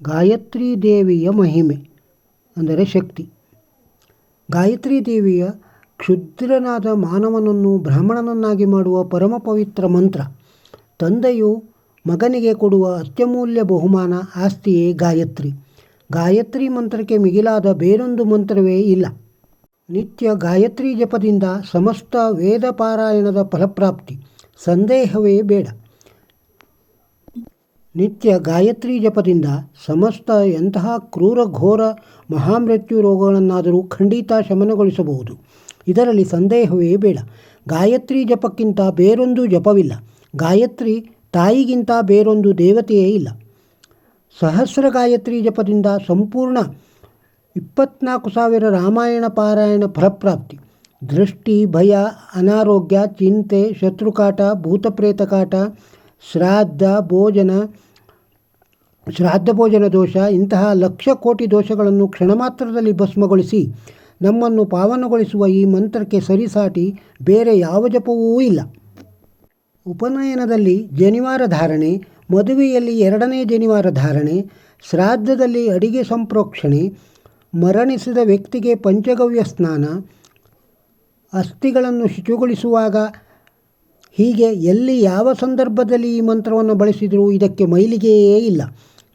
ಗಾಯತ್ರಿ ದೇವಿಯ ಮಹಿಮೆ, ಅಂದರೆ ಶಕ್ತಿ. ಗಾಯತ್ರಿ ದೇವಿಯ ಕ್ಷುದ್ರನಾದ ಮಾನವನನ್ನು ಬ್ರಾಹ್ಮಣನನ್ನಾಗಿ ಮಾಡುವ ಪರಮ ಪವಿತ್ರ ಮಂತ್ರ, ತಂದೆಯು ಮಗನಿಗೆ ಕೊಡುವ ಅತ್ಯಮೂಲ್ಯ ಬಹುಮಾನ ಆಸ್ತಿಯೇ ಗಾಯತ್ರಿ. ಗಾಯತ್ರಿ ಮಂತ್ರಕ್ಕೆ ಮಿಗಿಲಾದ ಬೇರೊಂದು ಮಂತ್ರವೇ ಇಲ್ಲ. ನಿತ್ಯ ಗಾಯತ್ರಿ ಜಪದಿಂದ ಸಮಸ್ತ ವೇದ ಪಾರಾಯಣದ ಫಲಪ್ರಾಪ್ತಿ, ಸಂದೇಹವೇ ಬೇಡ. ನಿತ್ಯ ಗಾಯತ್ರಿ ಜಪದಿಂದ ಸಮಸ್ತ ಎಂತಹ ಕ್ರೂರ ಘೋರ ಮಹಾಮೃತ್ಯು ರೋಗಗಳನ್ನಾದರೂ ಖಂಡಿತ ಶಮನಗೊಳಿಸಬಹುದು. ಇದರಲ್ಲಿ ಸಂದೇಹವೇ ಬೇಡ. ಗಾಯತ್ರಿ ಜಪಕ್ಕಿಂತ ಬೇರೊಂದು ಜಪವಿಲ್ಲ. ಗಾಯತ್ರಿ ತಾಯಿಗಿಂತ ಬೇರೊಂದು ದೇವತೆಯೇ ಇಲ್ಲ. ಸಹಸ್ರ ಗಾಯತ್ರಿ ಜಪದಿಂದ ಸಂಪೂರ್ಣ ಇಪ್ಪತ್ನಾಲ್ಕು ಸಾವಿರ ರಾಮಾಯಣ ಪಾರಾಯಣ ಫಲಪ್ರಾಪ್ತಿ. ದೃಷ್ಟಿ, ಭಯ, ಅನಾರೋಗ್ಯ, ಚಿಂತೆ, ಶತ್ರುಕಾಟ ಭೂತಪ್ರೇತ ಕಾಟ ಶ್ರಾದ್ದ, ಭೋಜನ ಶ್ರಾದ್ದ ಭೋಜನ ದೋಷ ಇಂತಹ ಲಕ್ಷ ಕೋಟಿ ದೋಷಗಳನ್ನು ಕ್ಷಣಮಾತ್ರದಲ್ಲಿ ಭಸ್ಮಗೊಳಿಸಿ ನಮ್ಮನ್ನು ಪಾವನಗೊಳಿಸುವ ಈ ಮಂತ್ರಕ್ಕೆ ಸರಿಸಾಟಿ ಬೇರೆ ಯಾವ ಜಪವೂ ಇಲ್ಲ. ಉಪನಯನದಲ್ಲಿ ಜನಿವಾರ ಧಾರಣೆ, ಮದುವೆಯಲ್ಲಿ ಎರಡನೇ ಜನಿವಾರ ಧಾರಣೆ, ಶ್ರಾದ್ದದಲ್ಲಿ ಅಡಿಗೆ ಸಂಪ್ರೋಕ್ಷಣೆ, ಮರಣಿಸಿದ ವ್ಯಕ್ತಿಗೆ ಪಂಚಗವ್ಯ ಸ್ನಾನ, ಅಸ್ಥಿಗಳನ್ನು ಶುಚಿಗೊಳಿಸುವಾಗ ಹೀಗೆ ಎಲ್ಲಿ ಯಾವ ಸಂದರ್ಭದಲ್ಲಿ ಈ ಮಂತ್ರವನ್ನು ಬಳಸಿದರೂ ಇದಕ್ಕೆ ಮೈಲಿಗೆಯೇ ಇಲ್ಲ.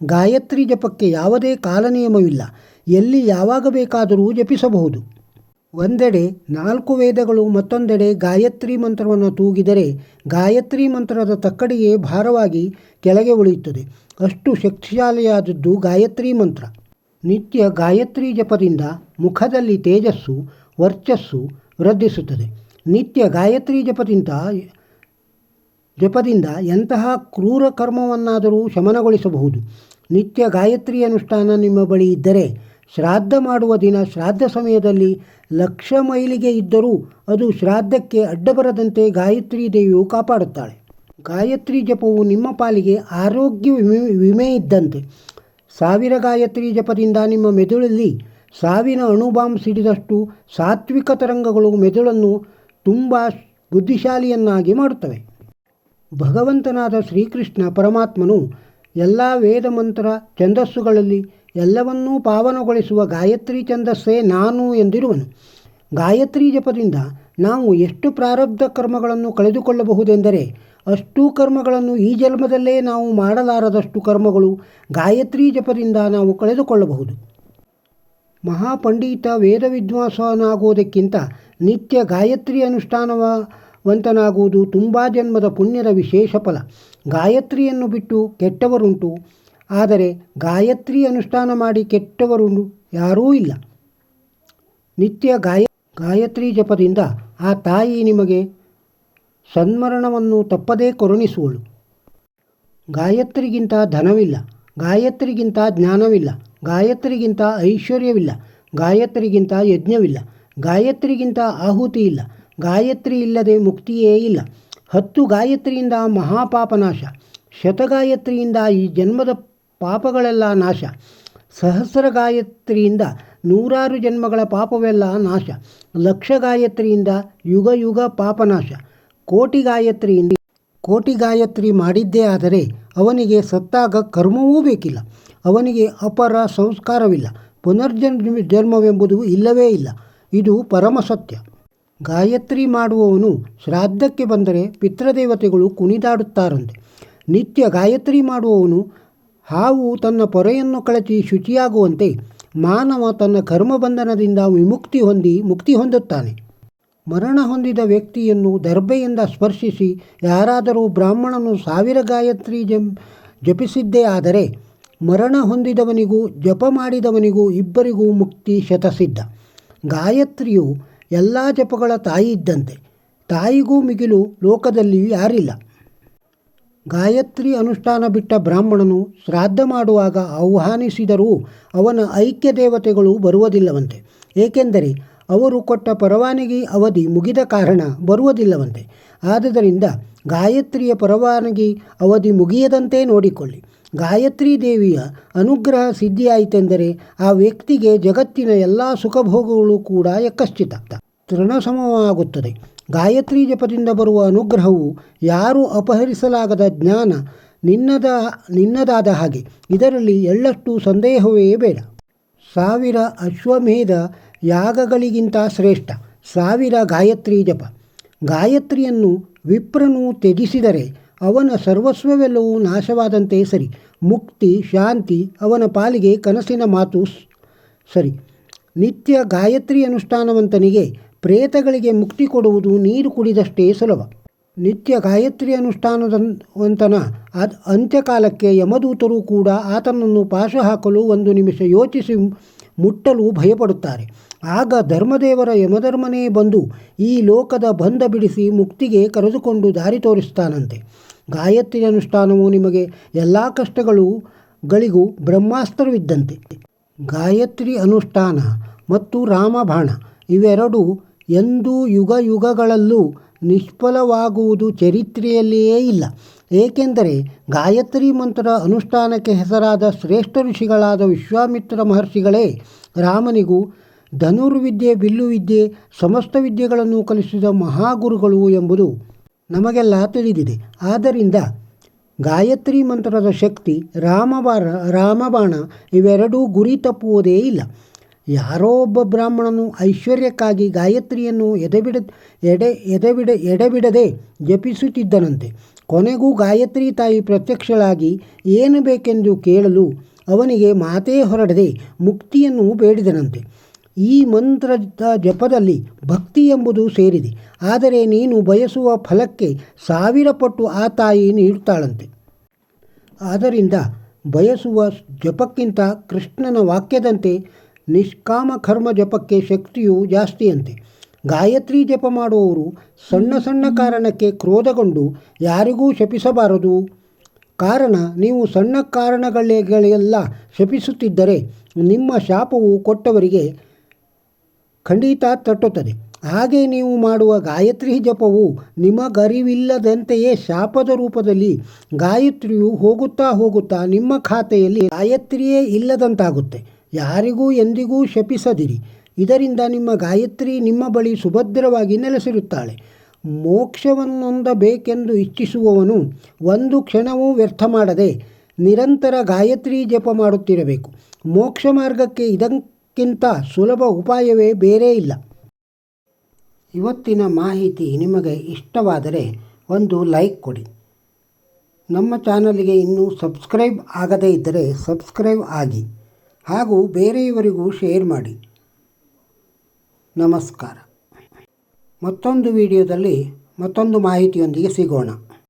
ಗಾಯತ್ರಿ ಜಪಕ್ಕೆ ಯಾವುದೇ ಕಾಲನಿಯಮವಿಲ್ಲ. ಎಲ್ಲಿ ಯಾವಾಗ ಬೇಕಾದರೂ ಜಪಿಸಬಹುದು. ಒಂದೆಡೆ ನಾಲ್ಕು ವೇದಗಳು, ಮತ್ತೊಂದೆಡೆ ಗಾಯತ್ರಿ ಮಂತ್ರವನ್ನು ತೂಗಿದರೆ ಗಾಯತ್ರಿ ಮಂತ್ರದ ತಕ್ಕಡಿಗೆ ಭಾರವಾಗಿ ಕೆಳಗೆ ಉಳಿಯುತ್ತದೆ. ಅಷ್ಟು ಶಕ್ತಿಶಾಲಿಯಾದದ್ದು ಗಾಯತ್ರಿ ಮಂತ್ರ. ನಿತ್ಯ ಗಾಯತ್ರಿ ಜಪದಿಂದ ಮುಖದಲ್ಲಿ ತೇಜಸ್ಸು, ವರ್ಚಸ್ಸು ವೃದ್ಧಿಸುತ್ತದೆ. ನಿತ್ಯ ಗಾಯತ್ರಿ ಜಪದಿಂದ ಜಪದಿಂದ ಎಂತಹ ಕ್ರೂರ ಕರ್ಮವನ್ನಾದರೂ ಶಮನಗೊಳಿಸಬಹುದು. ನಿತ್ಯ ಗಾಯತ್ರಿ ಅನುಷ್ಠಾನ ನಿಮ್ಮ ಬಳಿ ಇದ್ದರೆ ಶ್ರಾದ್ದ ಮಾಡುವ ದಿನ ಶ್ರಾದ್ದ ಸಮಯದಲ್ಲಿ ಲಕ್ಷ ಮೈಲಿಗೆ ಇದ್ದರೂ ಅದು ಶ್ರಾದ್ದಕ್ಕೆ ಅಡ್ಡಬರದಂತೆ ಗಾಯತ್ರಿ ದೇವಿಯು ಕಾಪಾಡುತ್ತಾಳೆ. ಗಾಯತ್ರಿ ಜಪವು ನಿಮ್ಮ ಪಾಲಿಗೆ ಆರೋಗ್ಯ ವಿಮೆ ವಿಮೆ ಇದ್ದಂತೆ. ಸಾವಿರ ಗಾಯತ್ರಿ ಜಪದಿಂದ ನಿಮ್ಮ ಮೆದುಳಲ್ಲಿ ಸಾವಿನ ಅಣುಬಾಂಬ್ ಸಿಡಿದಷ್ಟು ಸಾತ್ವಿಕ ತರಂಗಗಳು ಮೆದುಳನ್ನು ತುಂಬ ಬುದ್ಧಿಶಾಲಿಯನ್ನಾಗಿ ಮಾಡುತ್ತವೆ. ಭಗವಂತನಾದ ಶ್ರೀಕೃಷ್ಣ ಪರಮಾತ್ಮನು ಎಲ್ಲ ವೇದ ಮಂತ್ರ ಛಂದಸ್ಸುಗಳಲ್ಲಿ ಎಲ್ಲವನ್ನೂ ಪಾವನಗೊಳಿಸುವ ಗಾಯತ್ರಿ ಛಂದಸ್ಸೇ ನಾನು ಎಂದಿರುವನು. ಗಾಯತ್ರಿ ಜಪದಿಂದ ನಾವು ಎಷ್ಟು ಪ್ರಾರಬ್ಧ ಕರ್ಮಗಳನ್ನು ಕಳೆದುಕೊಳ್ಳಬಹುದೆಂದರೆ ಅಷ್ಟೂ ಕರ್ಮಗಳನ್ನು ಈ ಜನ್ಮದಲ್ಲೇ ನಾವು ಮಾಡಲಾರದಷ್ಟು ಕರ್ಮಗಳು ಗಾಯತ್ರಿ ಜಪದಿಂದ ನಾವು ಕಳೆದುಕೊಳ್ಳಬಹುದು. ಮಹಾಪಂಡಿತ ವೇದ ವಿದ್ವಾಂಸನಾಗುವುದಕ್ಕಿಂತ ನಿತ್ಯ ಗಾಯತ್ರಿ ಅನುಷ್ಠಾನವಂತನಾಗುವುದು ತುಂಬ ಜನ್ಮದ ಪುಣ್ಯದ ವಿಶೇಷ ಫಲ. ಗಾಯತ್ರಿಯನ್ನು ಬಿಟ್ಟು ಕೆಟ್ಟವರುಂಟು. ಆದರೆ ಗಾಯತ್ರಿ ಅನುಷ್ಠಾನ ಮಾಡಿ ಕೆಟ್ಟವರು ಯಾರೂ ಇಲ್ಲ. ನಿತ್ಯ ಗಾಯ, ಗಾಯತ್ರಿ ಜಪದಿಂದ ಆ ತಾಯಿ ನಿಮಗೆ ಸನ್ಮರಣವನ್ನು ತಪ್ಪದೇ ಕರುಣಿಸುವಳು. ಗಾಯತ್ರಿಗಿಂತ ಧನವಿಲ್ಲ. ಗಾಯತ್ರಿಗಿಂತ ಜ್ಞಾನವಿಲ್ಲ. ಗಾಯತ್ರಿಗಿಂತ ಐಶ್ವರ್ಯವಿಲ್ಲ. ಗಾಯತ್ರಿಗಿಂತ ಯಜ್ಞವಿಲ್ಲ. ಗಾಯತ್ರಿಗಿಂತ ಆಹುತಿ ಇಲ್ಲ ಗಾಯತ್ರಿ ಇಲ್ಲದೆ ಮುಕ್ತಿಯೇ ಇಲ್ಲ. ಹತ್ತು ಗಾಯತ್ರಿಯಿಂದ ಮಹಾಪಾಪನಾಶ ಶತಗಾಯತ್ರಿಯಿಂದ ಈ ಜನ್ಮದ ಪಾಪಗಳೆಲ್ಲ ನಾಶ. ಸಹಸ್ರ ಗಾಯತ್ರಿಯಿಂದ ನೂರಾರು ಜನ್ಮಗಳ ಪಾಪವೆಲ್ಲ ನಾಶ. ಲಕ್ಷ ಗಾಯತ್ರಿಯಿಂದ ಯುಗ ಯುಗ ಪಾಪನಾಶ ಕೋಟಿ ಗಾಯತ್ರಿಯಿಂದ ಕೋಟಿ ಗಾಯತ್ರಿ ಮಾಡಿದ್ದೇ ಆದರೆ ಅವನಿಗೆ ಸತ್ತಾಗ ಕರ್ಮವೂ ಬೇಕಿಲ್ಲ. ಅವನಿಗೆ ಅಪರ ಸಂಸ್ಕಾರವಿಲ್ಲ. ಪುನರ್ಜನ್ಮ ಜನ್ಮವೆಂಬುದು ಇಲ್ಲವೇ ಇಲ್ಲ. ಇದು ಪರಮ ಸತ್ಯ. ಗಾಯತ್ರಿ ಮಾಡುವವನು ಶ್ರಾದ್ದಕ್ಕೆ ಬಂದರೆ ಪಿತೃದೇವತೆಗಳು ಕುಣಿದಾಡುತ್ತಾರಂತೆ. ನಿತ್ಯ ಗಾಯತ್ರಿ ಮಾಡುವವನು ಹಾವು ತನ್ನ ಪೊರೆಯನ್ನು ಕಳಚಿ ಶುಚಿಯಾಗುವಂತೆ ಮಾನವ ತನ್ನ ಕರ್ಮಬಂಧನದಿಂದ ವಿಮುಕ್ತಿ ಹೊಂದಿ ಮುಕ್ತಿ ಹೊಂದುತ್ತಾನೆ. ಮರಣ ಹೊಂದಿದ ವ್ಯಕ್ತಿಯನ್ನು ದರ್ಬೆಯಿಂದ ಸ್ಪರ್ಶಿಸಿ ಯಾರಾದರೂ ಬ್ರಾಹ್ಮಣನು ಸಾವಿರ ಗಾಯತ್ರಿ ಜಪಿಸಿದ್ದೇ ಆದರೆ ಮರಣ ಹೊಂದಿದವನಿಗೂ ಜಪ ಮಾಡಿದವನಿಗೂ ಇಬ್ಬರಿಗೂ ಮುಕ್ತಿ ಶತಸಿದ್ಧ. ಗಾಯತ್ರಿಯು ಎಲ್ಲ ಜಪಗಳ ತಾಯಿ ಇದ್ದಂತೆ. ತಾಯಿಗೂ ಮಿಗಿಲು ಲೋಕದಲ್ಲಿ ಯಾರಿಲ್ಲ. ಗಾಯತ್ರಿ ಅನುಷ್ಠಾನ ಬಿಟ್ಟ ಬ್ರಾಹ್ಮಣನು ಶ್ರಾದ್ದ ಮಾಡುವಾಗ ಆಹ್ವಾನಿಸಿದರೂ ಅವನ ಐಕ್ಯ ದೇವತೆಗಳು ಬರುವುದಿಲ್ಲವಂತೆ. ಏಕೆಂದರೆ ಅವರು ಕೊಟ್ಟ ಪರವಾನಗಿ ಅವಧಿ ಮುಗಿದ ಕಾರಣ ಬರುವುದಿಲ್ಲವಂತೆ. ಆದ್ದರಿಂದ ಗಾಯತ್ರಿಯ ಪರವಾನಗಿ ಅವಧಿ ಮುಗಿಯದಂತೆ ನೋಡಿಕೊಳ್ಳಿ. ಗಾಯತ್ರಿ ದೇವಿಯ ಅನುಗ್ರಹ ಸಿದ್ಧಿಯಾಯಿತೆಂದರೆ ಆ ವ್ಯಕ್ತಿಗೆ ಜಗತ್ತಿನ ಎಲ್ಲ ಸುಖಭೋಗಗಳು ಕೂಡ ಯಕ್ಕಶ್ಚಿತ ತೃಣಸಮವಾಗುತ್ತದೆ. ಗಾಯತ್ರಿ ಜಪದಿಂದ ಬರುವ ಅನುಗ್ರಹವು ಯಾರೂ ಅಪಹರಿಸಲಾಗದ ಜ್ಞಾನ ನಿನ್ನದ, ನಿನ್ನದಾದ ಹಾಗೆ. ಇದರಲ್ಲಿ ಎಳ್ಳಷ್ಟು ಸಂದೇಹವೇ ಬೇಡ. ಸಾವಿರ ಅಶ್ವಮೇಧ ಯಾಗಗಳಿಗಿಂತ ಶ್ರೇಷ್ಠ. ಸಾವಿರ ಗಾಯತ್ರಿ ಜಪ. ಗಾಯತ್ರಿಯನ್ನು ವಿಪ್ರನು ತ್ಯಜಿಸಿದರೆ ಅವನ ಸರ್ವಸ್ವವೆಲ್ಲವೂ ನಾಶವಾದಂತೆ ಸರಿ. ಮುಕ್ತಿ, ಶಾಂತಿ, ಅವನ ಪಾಲಿಗೆ ಕನಸಿನ ಮಾತು ಸರಿ. ನಿತ್ಯ ಗಾಯತ್ರಿ ಅನುಷ್ಠಾನವಂತನಿಗೆ ಪ್ರೇತಗಳಿಗೆ ಮುಕ್ತಿ ಕೊಡುವುದು ನೀರು ಕುಡಿದಷ್ಟೇ ಸುಲಭ. ನಿತ್ಯ ಗಾಯತ್ರಿ ಅನುಷ್ಠಾನದಂತನ ಅದ್, ಅಂತ್ಯಕಾಲಕ್ಕೆ ಯಮದೂತರು ಕೂಡ ಆತನನ್ನು ಪಾಶ ಹಾಕಲು ಒಂದು ನಿಮಿಷ ಯೋಚಿಸಿ ಮುಟ್ಟಲು ಭಯಪಡುತ್ತಾರೆ. ಆಗ ಧರ್ಮದೇವರ ಯಮಧರ್ಮನೇ ಬಂದು ಈ ಲೋಕದ ಬಂಧ ಬಿಡಿಸಿ ಮುಕ್ತಿಗೆ ಕರೆದುಕೊಂಡು ದಾರಿ ತೋರಿಸ್ತಾನಂತೆ. ಗಾಯತ್ರಿ ಅನುಷ್ಠಾನವು ನಿಮಗೆ ಎಲ್ಲ ಕಷ್ಟಗಳು ಗಳಿಗೂ ಬ್ರಹ್ಮಾಸ್ತ್ರವಿದ್ದಂತೆ. ಗಾಯತ್ರಿ ಅನುಷ್ಠಾನ ಮತ್ತು ರಾಮಬಾಣ ಇವೆರಡೂ ಎಂದೂ ಯುಗ ಯುಗಗಳಲ್ಲೂ ನಿಷ್ಫಲವಾಗುವುದು ಚರಿತ್ರೆಯಲ್ಲಿಯೇ ಇಲ್ಲ. ಏಕೆಂದರೆ ಗಾಯತ್ರಿ ಮಂತ್ರ ಅನುಷ್ಠಾನಕ್ಕೆ ಹೆಸರಾದ ಶ್ರೇಷ್ಠ ಋಷಿಗಳಾದ ವಿಶ್ವಾಮಿತ್ರ ಮಹರ್ಷಿಗಳೇ ರಾಮನಿಗೂ ಧನುರ್ವಿದ್ಯೆ, ಬಿಲ್ಲುವಿದ್ಯೆ, ಸಮಸ್ತ ವಿದ್ಯೆಗಳನ್ನು ಕಲಿಸಿದ ಮಹಾಗುರುಗಳು ಎಂಬುದು ನಮಗೆಲ್ಲ ತಿಳಿದಿದೆ. ಆದ್ದರಿಂದ ಗಾಯತ್ರಿ ಮಂತ್ರದ ಶಕ್ತಿ ರಾಮಬಾಣ ರಾಮಬಾಣ ಇವೆರಡೂ ಗುರಿ ತಪ್ಪುವುದೇ ಇಲ್ಲ. ಯಾರೋ ಒಬ್ಬ ಬ್ರಾಹ್ಮಣನು ಐಶ್ವರ್ಯಕ್ಕಾಗಿ ಗಾಯತ್ರಿಯನ್ನು ಎಡೆಬಿಡ ಎಡೆ, ಎದೆಬಿಡ, ಎಡೆಬಿಡದೆ ಜಪಿಸುತ್ತಿದ್ದನಂತೆ. ಕೊನೆಗೂ ಗಾಯತ್ರಿ ತಾಯಿ ಪ್ರತ್ಯಕ್ಷಳಾಗಿ ಏನು ಬೇಕೆಂದು ಕೇಳಲು ಅವನಿಗೆ ಮಾತೇ ಹೊರಡದೆ ಮುಕ್ತಿಯನ್ನು ಬೇಡಿದನಂತೆ. ಈ ಮಂತ್ರದ ಜಪದಲ್ಲಿ ಭಕ್ತಿ ಎಂಬುದು ಸೇರಿದೆ. ಆದರೆ ನೀನು ಬಯಸುವ ಫಲಕ್ಕೆ ಸಾವಿರ ಪಟ್ಟು ಆ ತಾಯಿ ನೀಡುತ್ತಾಳಂತೆ. ಆದ್ದರಿಂದ ಬಯಸುವ ಜಪಕ್ಕಿಂತ ಕೃಷ್ಣನ ವಾಕ್ಯದಂತೆ ನಿಷ್ಕಾಮ ಕರ್ಮ ಜಪಕ್ಕೆ ಶಕ್ತಿಯು ಜಾಸ್ತಿಯಂತೆ. ಗಾಯತ್ರಿ ಜಪ ಮಾಡುವವರು ಸಣ್ಣ ಸಣ್ಣ ಕಾರಣಕ್ಕೆ ಕ್ರೋಧಗೊಂಡು ಯಾರಿಗೂ ಶಪಿಸಬಾರದು. ಕಾರಣ ನೀವು ಸಣ್ಣ ಕಾರಣಗಳೆಲ್ಲ ಶಪಿಸುತ್ತಿದ್ದರೆ ನಿಮ್ಮ ಶಾಪವು ಕೊಟ್ಟವರಿಗೆ ಖಂಡಿತ ತಟ್ಟುತ್ತದೆ. ಹಾಗೆ ನೀವು ಮಾಡುವ ಗಾಯತ್ರಿ ಜಪವು ನಿಮಗರಿವಿಲ್ಲದಂತೆಯೇ ಶಾಪದ ರೂಪದಲ್ಲಿ ಗಾಯತ್ರಿಯು ಹೋಗುತ್ತಾ ಹೋಗುತ್ತಾ ನಿಮ್ಮ ಖಾತೆಯಲ್ಲಿ ಗಾಯತ್ರಿಯೇ ಇಲ್ಲದಂತಾಗುತ್ತೆ. ಯಾರಿಗೂ ಎಂದಿಗೂ ಶಪಿಸದಿರಿ. ಇದರಿಂದ ನಿಮ್ಮ ಗಾಯತ್ರಿ ನಿಮ್ಮ ಬಳಿ ಸುಭದ್ರವಾಗಿ ನೆಲೆಸಿರುತ್ತಾಳೆ. ಮೋಕ್ಷವನ್ನೊಂದಬೇಕೆಂದು ಇಚ್ಛಿಸುವವನು ಒಂದು ಕ್ಷಣವೂ ವ್ಯರ್ಥ ಮಾಡದೆ ನಿರಂತರ ಗಾಯತ್ರಿ ಜಪ ಮಾಡುತ್ತಿರಬೇಕು. ಮೋಕ್ಷ ಮಾರ್ಗಕ್ಕೆ ಇದಕ್ಕಿಂತ ಸುಲಭ ಉಪಾಯವೇ ಬೇರೆ ಇಲ್ಲ. ಇವತ್ತಿನ ಮಾಹಿತಿ ನಿಮಗೆ ಇಷ್ಟವಾದರೆ ಒಂದು ಲೈಕ್ ಕೊಡಿ. ನಮ್ಮ ಚಾನಲ್ಗೆ ಇನ್ನೂ ಸಬ್ಸ್ಕ್ರೈಬ್ ಆಗದೇ ಇದ್ದರೆ ಸಬ್ಸ್ಕ್ರೈಬ್ ಆಗಿ. ಹಾಗೂ ಬೇರೆಯವರಿಗೂ ಶೇರ್ ಮಾಡಿ. ನಮಸ್ಕಾರ. ಮತ್ತೊಂದು ವಿಡಿಯೋದಲ್ಲಿ ಮತ್ತೊಂದು ಮಾಹಿತಿಯೊಂದಿಗೆ ಸಿಗೋಣ.